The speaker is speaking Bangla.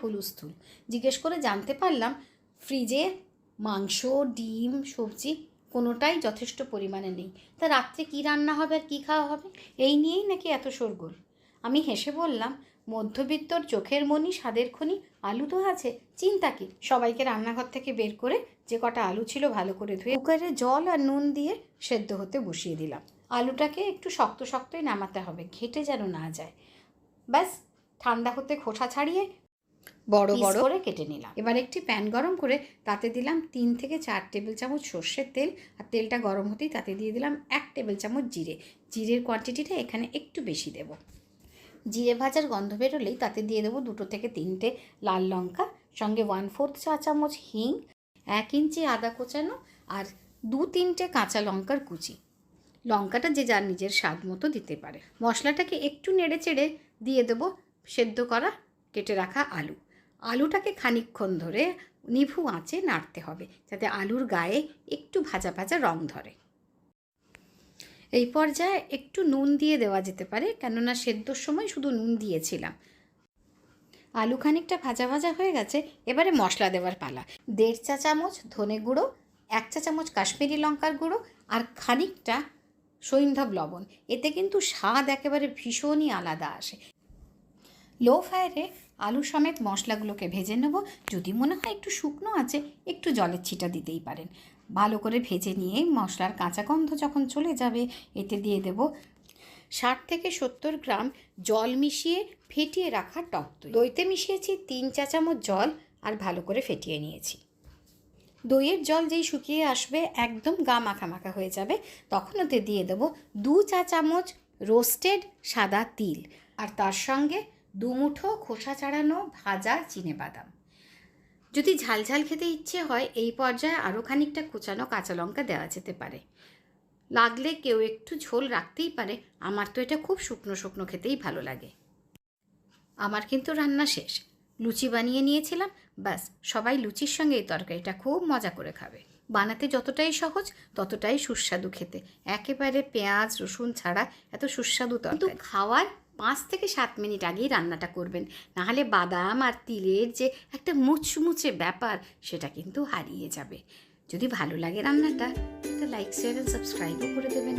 হুলুস্থুল জিজ্ঞেস করে জানতে পারলাম, ফ্রিজে মাংস, ডিম, সবজি কোনোটাই যথেষ্ট পরিমাণে নেই। তা রাত্রে কী রান্না হবে আর কী খাওয়া হবে? এই নিয়েই নাকি এত শোরগোল। আমি হেসে বললাম, মধ্যবিত্তর চোখের মনি স্বাদের খনি, আলু তো আছে, চিন্তা কি? সবাইকে রান্নাঘর থেকে বের করে যে কটা আলু ছিল ভালো করে ধুয়ে কুকারে জল আর নুন দিয়ে সেদ্ধ হতে বসিয়ে দিলাম। আলুটাকে একটু শক্ত শক্তই নামাতে হবে, ঘেটে যেন না যায়। ব্যাস, ঠান্ডা হতে খোসা ছাড়িয়ে বড় বড়। করে কেটে নিলাম। এবার একটি প্যান গরম করে তাতে দিলাম তিন থেকে চার টেবিল চামচ সর্ষের তেল আর তেলটা গরম হতেই তাতে দিয়ে দিলাম এক টেবিল চামচ জিরে। জিরের কোয়ান্টিটিটা এখানে একটু বেশি দেব। জিরে ভাজার গন্ধ বেরোলেই তাতে দিয়ে দেবো দুটো থেকে তিনটে লাল লঙ্কা সঙ্গে ওয়ান ফোর্থ চা চামচ হিং এক ইঞ্চি আদা কোচানো আর দু তিনটে কাঁচা লঙ্কার কুচি। লঙ্কাটা যে যার নিজের স্বাদ মতো দিতে পারে। মশলাটাকে একটু নেড়ে চেড়ে দিয়ে দেবো সেদ্ধ করা কেটে রাখা আলু। আলুটাকে খানিকক্ষণ ধরে নিভু আঁচে নাড়তে হবে, যাতে আলুর গায়ে একটু ভাজা ভাজা রং ধরে। এই পর্যায়ে একটু নুন দিয়ে দেওয়া যেতে পারে, কেননা সেদ্ধর সময় শুধু নুন দিয়েছিলাম। আলু খানিকটা ভাজা ভাজা হয়ে গেছে, এবারে মশলা দেওয়ার পালা। দেড় চা চামচ ধনে গুঁড়ো, এক চা চামচ কাশ্মীরি লঙ্কার গুঁড়ো আর খানিকটা সৈন্ধব লবণ। এতে কিন্তু স্বাদ একেবারে ভীষণই আলাদা আসে। লো ফায়ারে আলু সমেত মশলাগুলোকে ভেজে নেব। যদি মনে হয় একটু শুকনো আছে, একটু জলের ছিটা দিতেই পারেন। ভালো করে ভেজে নিয়ে মশলার কাঁচা গন্ধ যখন চলে যাবে, এতে দিয়ে দেব ষাট থেকে সত্তর গ্রাম জল মিশিয়ে ফেটিয়ে রাখা টক দই। দইতে মিশিয়েছি তিন চা চামচ জল আর ভালো করে ফেটিয়ে নিয়েছি। দইয়ের জল যেই শুকিয়ে আসবে, একদম গা মাখা মাখা হয়ে যাবে। তখন ওতে দিয়ে দেবো দু চা চামচ রোস্টেড সাদা তিল। আর তার সঙ্গে দুমুঠো খোসা ছাড়ানো ভাজা চিনে বাদাম যদি ঝালঝাল খেতে ইচ্ছে হয়, এই পর্যায়ে আরও খানিকটা কুচানো কাঁচা লঙ্কা দেওয়া যেতে পারে। লাগলে কেউ একটু ঝোল রাখতেই পারে, আমার তো এটা খুব শুকনো শুকনো খেতেই ভালো লাগে। আমার কিন্তু রান্না শেষ। লুচি বানিয়ে নিয়েছিলাম, ব্যাস, সবাই লুচির সঙ্গে এই তরকারিটা খুব মজা করে খাবে। বানাতে যতটাই সহজ, ততটাই সুস্বাদু খেতে। একেবারে পেঁয়াজ, রসুন ছাড়া এত সুস্বাদু কিন্তু খাওয়ার পাঁচ থেকে সাত মিনিট আগেই রান্নাটা করবেন। নাহলে বাদাম আর তিলের যে একটা মুচমুচে ব্যাপার, সেটা কিন্তু হারিয়ে যাবে। যদি ভালো লাগে রান্নাটা তো লাইক শেয়ার সাবস্ক্রাইবও করে দেবেন।